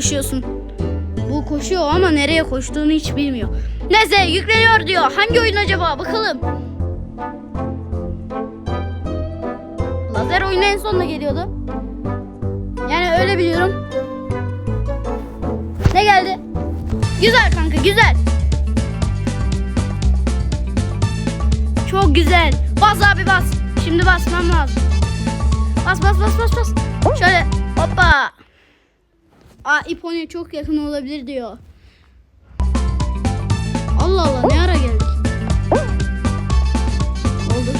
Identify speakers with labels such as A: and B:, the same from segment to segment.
A: koşuyorsun? Bu koşuyor ama nereye koştuğunu hiç bilmiyor. Neyse yükleniyor diyor. Hangi oyun acaba? Bakalım. Lazer oyunu en sonuna geliyordu. Yani öyle biliyorum. Ne geldi? Güzel kanka güzel. Çok güzel. Bas abi bas. Şimdi basmam lazım. Bas bas bas bas bas. Şöyle hoppa. Aa İponya çok yakın olabilir diyor. Allah Allah ne ara geldik? Oldu.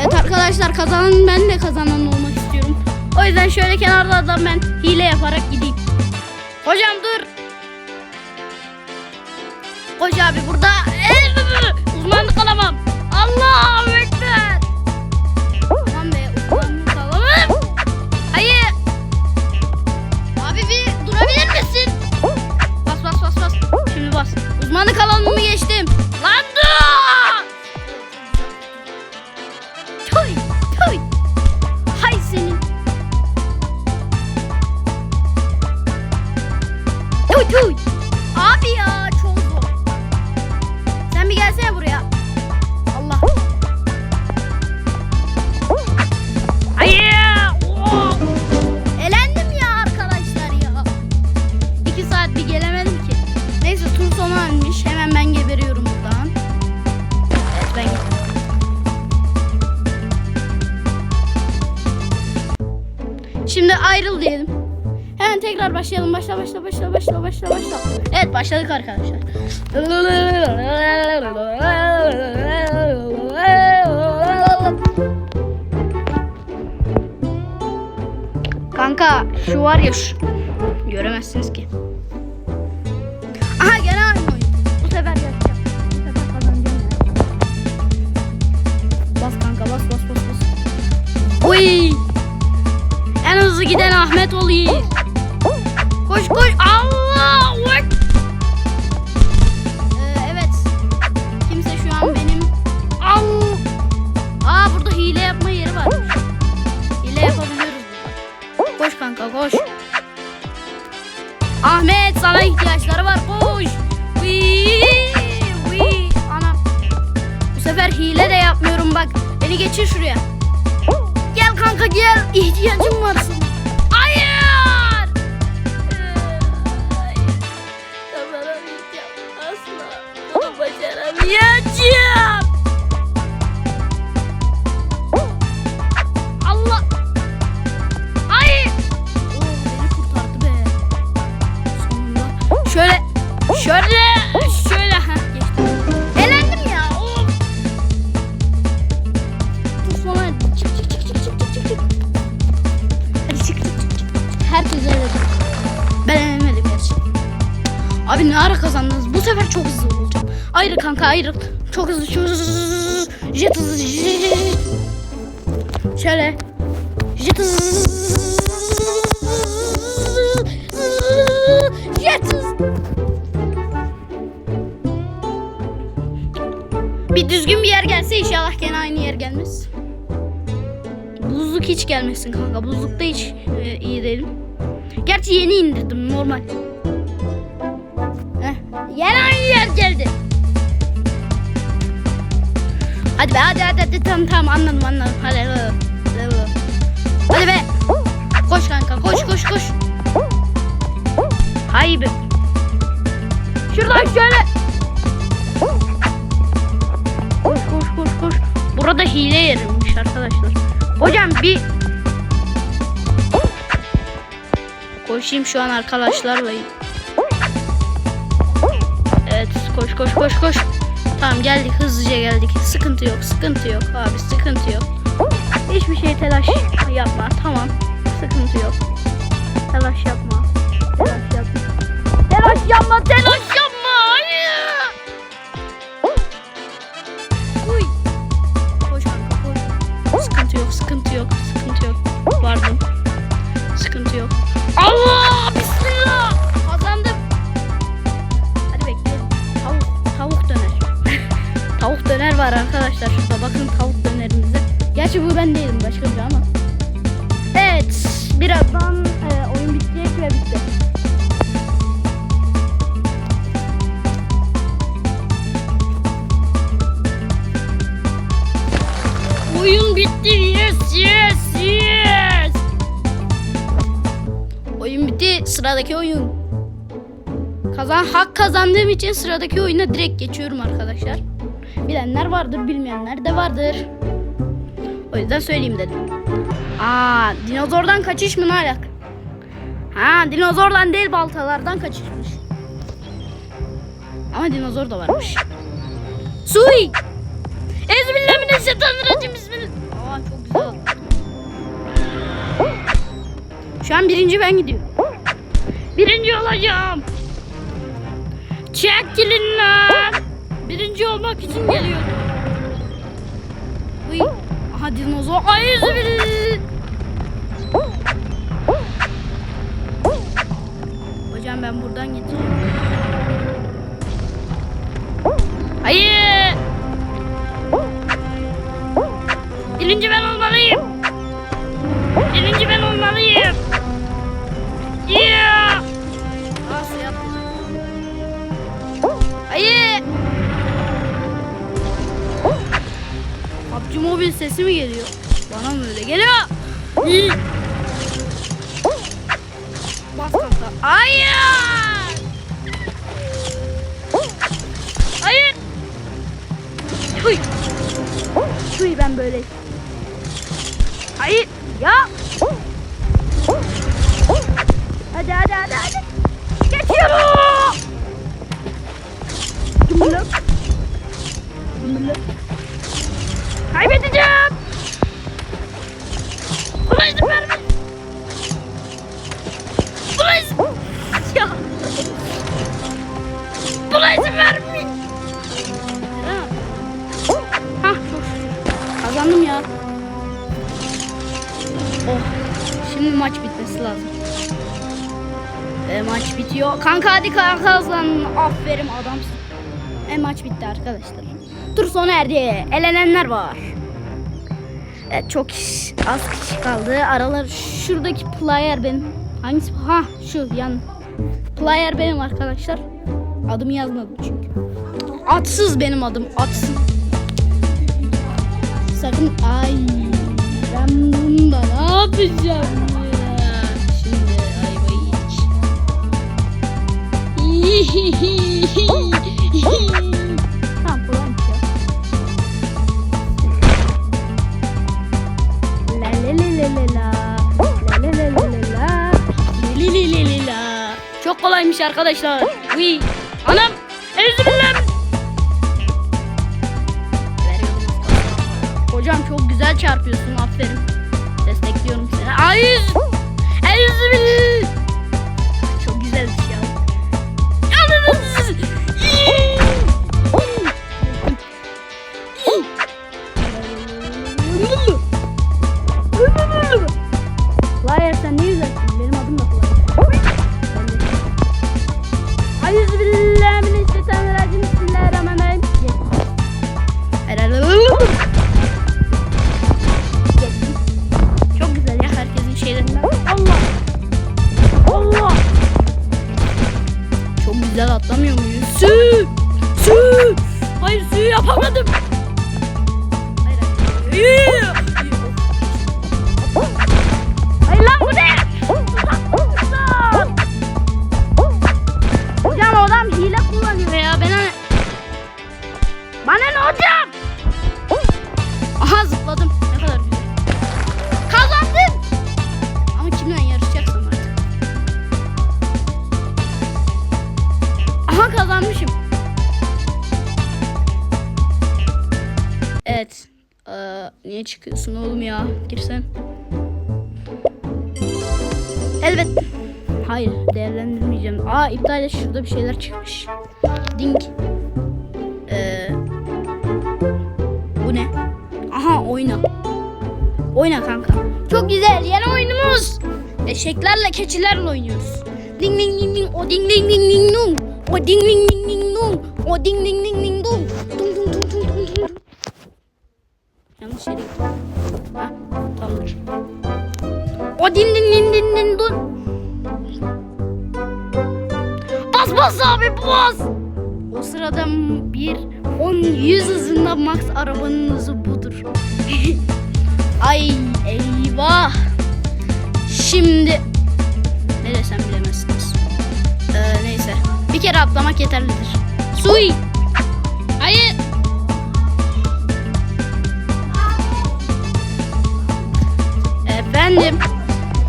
A: Evet arkadaşlar kazanan ben de kazanan olmak istiyorum. O yüzden şöyle kenarlardan ben hile yaparak gideyim. Hocam dur. Koş abi burada. Uzmanlık alamam. Allahu Ekber. Şimdi ayrıl diyelim. Hemen tekrar başlayalım. Başla başla başla başla başla başla. Evet başladık arkadaşlar. Kanka şu var ya şu. Göremezsiniz ki. Giden Ahmet oluyor. Bir düzgün bir yer gelse inşallah gene aynı yer gelmez. Buzluk hiç gelmesin kanka. Buzlukta hiç e, iyi değilim. Gerçi yeni indirdim normal. Heh, yine aynı yer geldi. Hadi be hadi hadi hadi tamam tamam anladım anladım. Hadi hadi. Hadi, hadi be. Koş kanka koş koş koş. Hay be. Şuradan şöyle. Burada hile yerilmiş arkadaşlar. Hocam bir koşayım şu an arkadaşlarla. Evet koş koş koş koş. Tamam geldik hızlıca geldik. Sıkıntı yok sıkıntı yok abi sıkıntı yok. Hiçbir şey telaş yapma tamam. Sıkıntı yok. Telaş yapma. Telaş yapma. Telaş yapma telaş arkadaşlar. Şurada bakın tavuk dönerimize. Gerçi bu ben değilim başka biri ama. Evet. Birazdan e, oyun bitecek ve bitti. Oyun bitti. Yes, yes, yes. Oyun bitti. Sıradaki oyun. Kazan hak kazandığım için sıradaki oyuna direkt geçiyorum arkadaşlar. Bilenler vardır, bilmeyenler de vardır. O yüzden söyleyeyim dedim. Aa, dinozordan kaçış mı alak? Ha, dinozordan değil baltalardan kaçışmış. Ama dinozor da varmış. Sui! Ezbillahimineşşeytanirracim bismillah. Aa çok güzel. Şu an birinci ben gidiyorum. Birinci olacağım. Çekilin lan. Birinci olmak için geliyorum. Uy. Aha dinozor. Ay Hocam ben buradan geçeceğim. Hayır. Birinci ben olmalıyım. Birinci ben olmalıyım. Yeah. Sesi mi geliyor? Bana mı öyle geliyor? Bas kanka. Hayır. Hayır. Huy. Huy ben böyle. Hayır. Ya. Hadi hadi hadi hadi. Geçiyorum. Cumhurluk. Cumhurluk. Buna izin verme. Buna izin... Ya. Buna. Kazandım ya. Oh. Şimdi maç bitmesi lazım. E, maç bitiyor. Kanka hadi kanka kazan. Aferin adamsın. E, maç bitti arkadaşlar. Tur sona erdi. Elenenler var. Evet, çok az kişi kaldı. Aralar şuradaki player benim. Hangisi? Ha şu yan. Player benim arkadaşlar. Adımı yazmadım çünkü. Atsız benim adım. Atsız. Sakın ay ben bunda ne yapacağım ya? Şimdi ayvayı yedik. Kolaymış arkadaşlar. Uy. Anam. Ezbillah. Hocam çok güzel çarpıyorsun aferin. Destekliyorum seni. Ay. Ezbillah. herhalde şurada bir şeyler çıkmış. Dink. Ee, bu ne? Aha oyna. Oyna kanka. Çok güzel yeni oyunumuz. Eşeklerle keçilerle oynuyoruz. Ding ding ding ding o ding ding ding ding dong. O ding ding ding ding dong. O ding ding ding ding dong. Dum dum dum dum dum dum. Yanlış yere gittim. Ha tamamdır. O din din din din din dong. Abi bas. O sırada bir 10 100 hızında max arabanın hızı budur. Ay eyvah. Şimdi ne desem bilemezsiniz. Ee, neyse. Bir kere atlamak yeterlidir. Sui. Hayır. Efendim.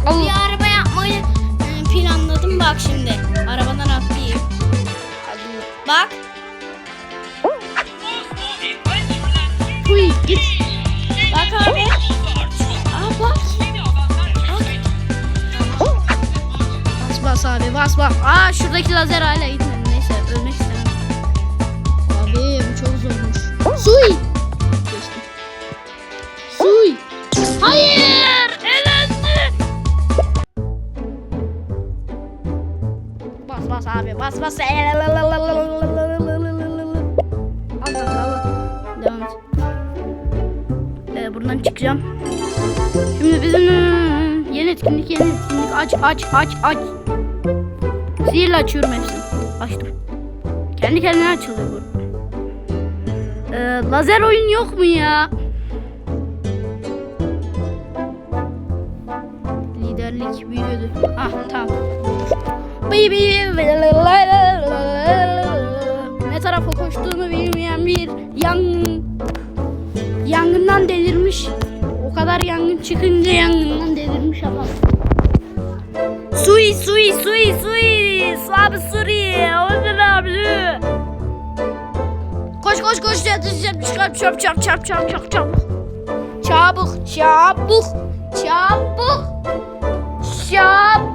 B: Bir araba yapmayı e, planladım bak şimdi. Bak.
A: Sui git.
B: Bak abi. Aa bak.
A: Bas bas abi bas bas. Aa şuradaki lazer hala gitmedi. Neyse ölmek istemem. Abi bu çok zormuş. Geçtim. Sui. Hayır. Elendi. Bas bas abi bas bas. Al Çıkacağım. Şimdi bizim yeni etkinlik yeni etkinlik aç aç aç aç. Sihirle açıyorum hepsini. Açtım. Kendi kendine açılıyor bu. Ee, lazer oyun yok mu ya? Liderlik büyük. Ah tamam. Ne tarafa koştuğunu bilmeyen bir yangın yangından delirmiş. O kadar yangın çıkınca yangından delirmiş adam. Sui sui sui sui. Abi suri. Oğlum abi. Koş koş koş. Çap çap çap çap çap çap çap. Çabuk çabuk çabuk. Çabuk.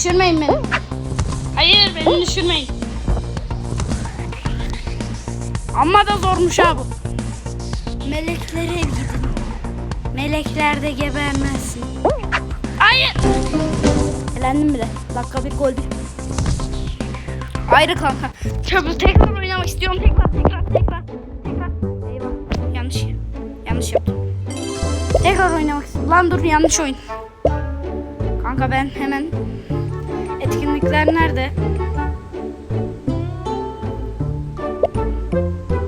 A: Düşürmeyin beni. Hayır beni düşürmeyin. Amma da zormuş ha bu. Meleklere gidin. Melekler de gebermezsin. Hayır. Elendim bile. Dakika bir gol bir. Ayrı kanka. Çabuk tekrar oynamak istiyorum. Tekrar tekrar tekrar. Tekrar. Eyvah. Yanlış. Yanlış yaptım. Tekrar oynamak istiyorum. Lan dur yanlış oyun. Kanka ben hemen etkinlikler nerede?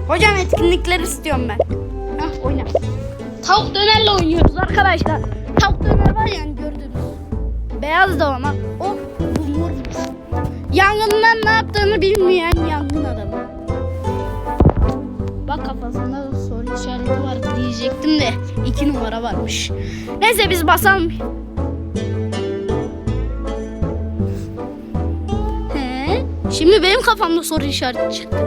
A: Hocam etkinlikler istiyorum ben. Hah oyna. Tavuk dönerle oynuyoruz arkadaşlar. Tavuk döner var yani gördünüz. Beyaz da ama o bu mormuş. Yangından ne yaptığını bilmeyen yangın adamı. Bak kafasında soru işareti var diyecektim de iki numara varmış. Neyse biz basalım. Şimdi benim kafamda soru işareti çıktı.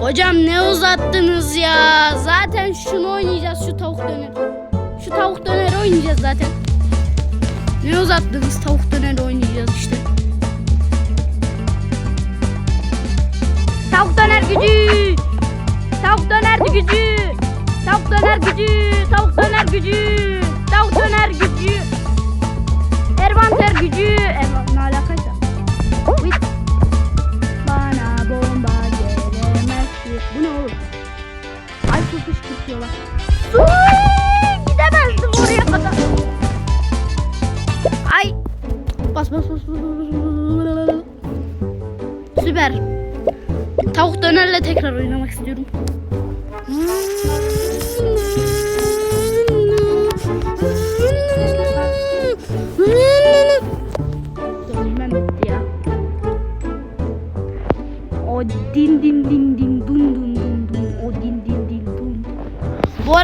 A: Hocam ne uzattınız ya? Zaten şunu oynayacağız şu tavuk döner. Şu tavuk döner oynayacağız zaten. Ne uzattınız tavuk döner oynayacağız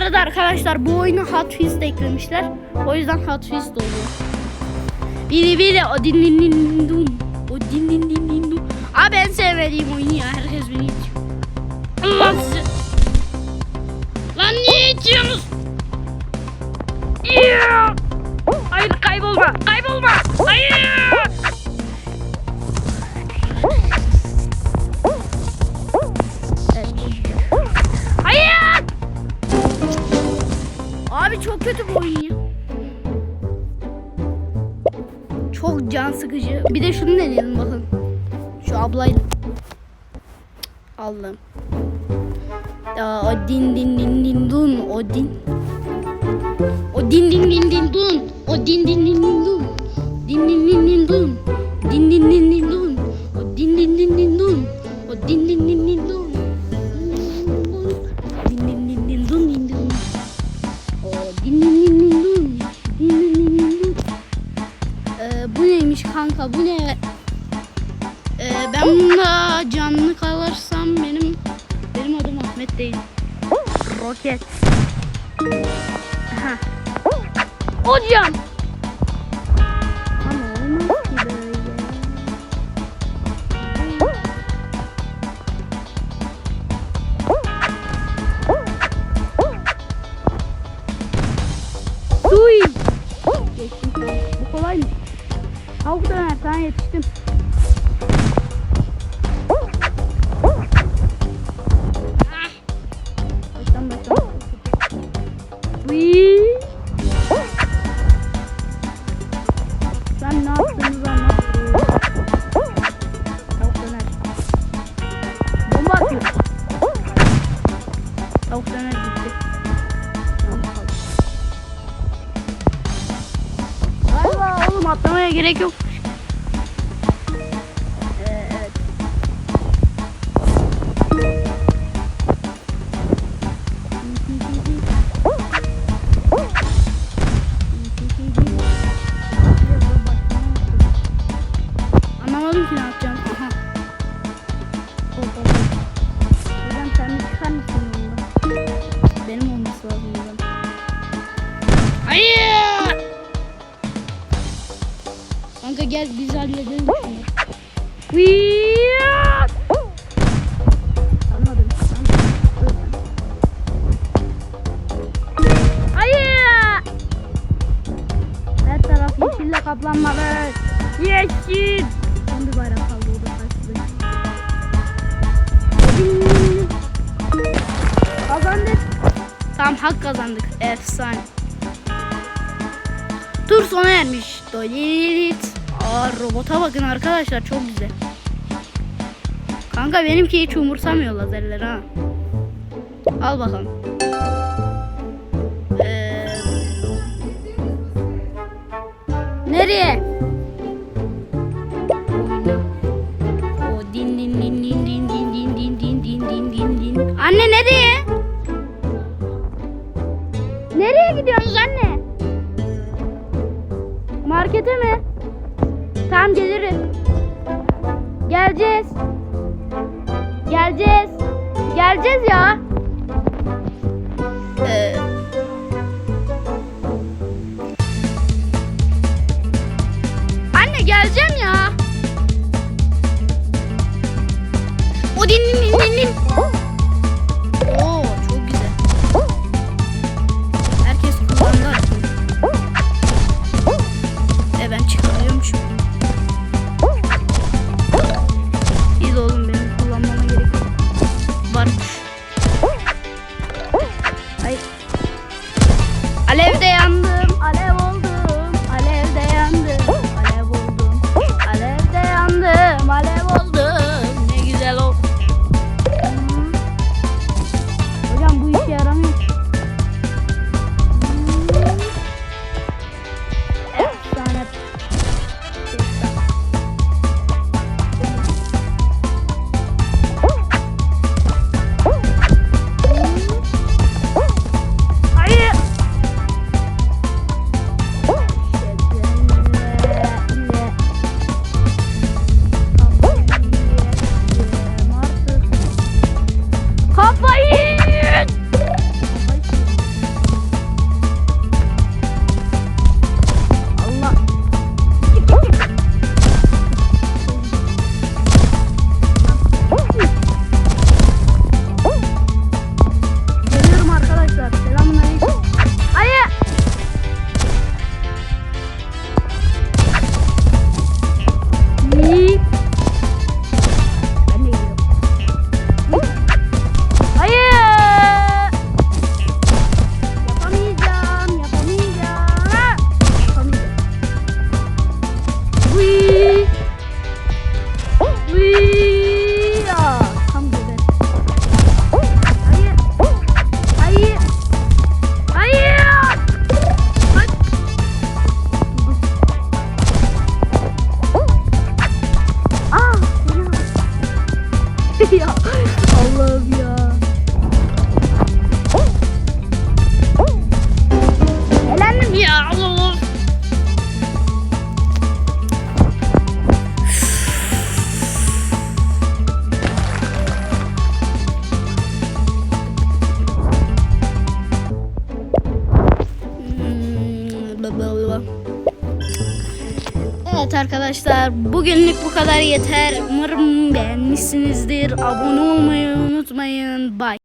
A: arada arkadaşlar bu oyunu Hot Wheels de eklemişler. O yüzden Hot Wheels de oluyor. Bili bili o din din din dun. O din din din din dun. Abi en sevmediğim oyunu ya. Herkes beni itiyor. Allah sizi. Lan niye itiyorsunuz? Hayır kaybolma. Kaybolma. Hayır. can sıkıcı. Bir de şunu deneyelim bakın. Şu ablayla. Allah'ım. O din din din din dun o din. O din din din din dun. O din din din din dun. Din din din din dun. Din din din din dun. bu ne? Ee, ben bununla canlı kalırsam benim benim adım Ahmet değil. Roket. Aha. Hocam lazım. Hayır! Kanka gel biz halledelim şunu. bakın arkadaşlar çok güzel. Kanka benimki hiç umursamıyor lazerler ha. Al bakalım. Ee... Nereye? Kadar yeter. Umarım beğenmişsinizdir. Abone olmayı unutmayın. Bye.